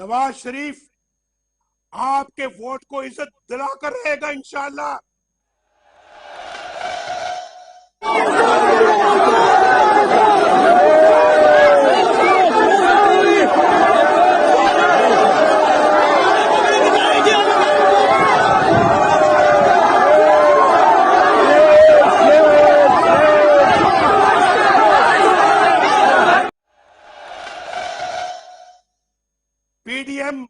نواز شریف آپ کے ووٹ کو عزت دلا کر رہے گا انشاءاللہ۔ P D M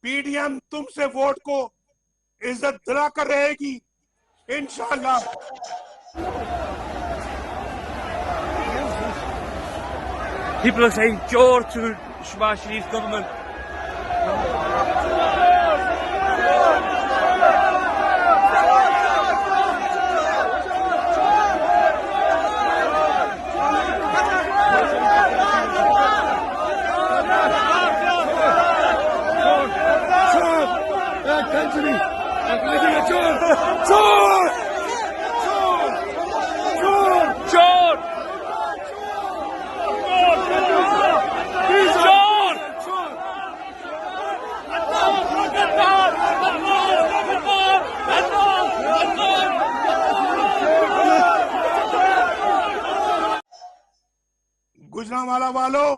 P D M تم سے ووٹ کو عزت دلا کر رہے گی انشاءاللہ۔ People are saying, چور چور Shabazz شریف government Akleşine çor! Çor! Çor! Çor! Çor! گجرا والا والو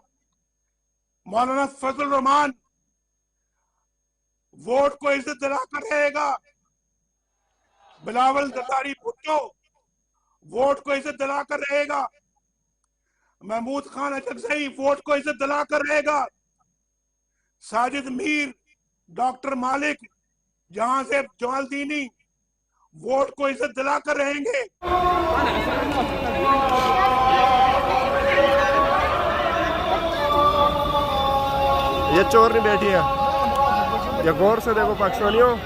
مولانا فضل الرحمان ووٹ کو عزت دلا کر رہے گا۔ بلاول زرداری بھٹو ووٹ کو عزت دلا کر رہے گا۔ محمود خان اچک زئی ووٹ کو عزت دلا کر رہے گا۔ ساجد میر، ڈاکٹر مالک، جہاں سے جوال دینی، ووٹ کو عزت دلا کر رہیں گے۔ یہ چور نہیں بیٹھی ہے Για κόρσο, εγώ παξόνιο.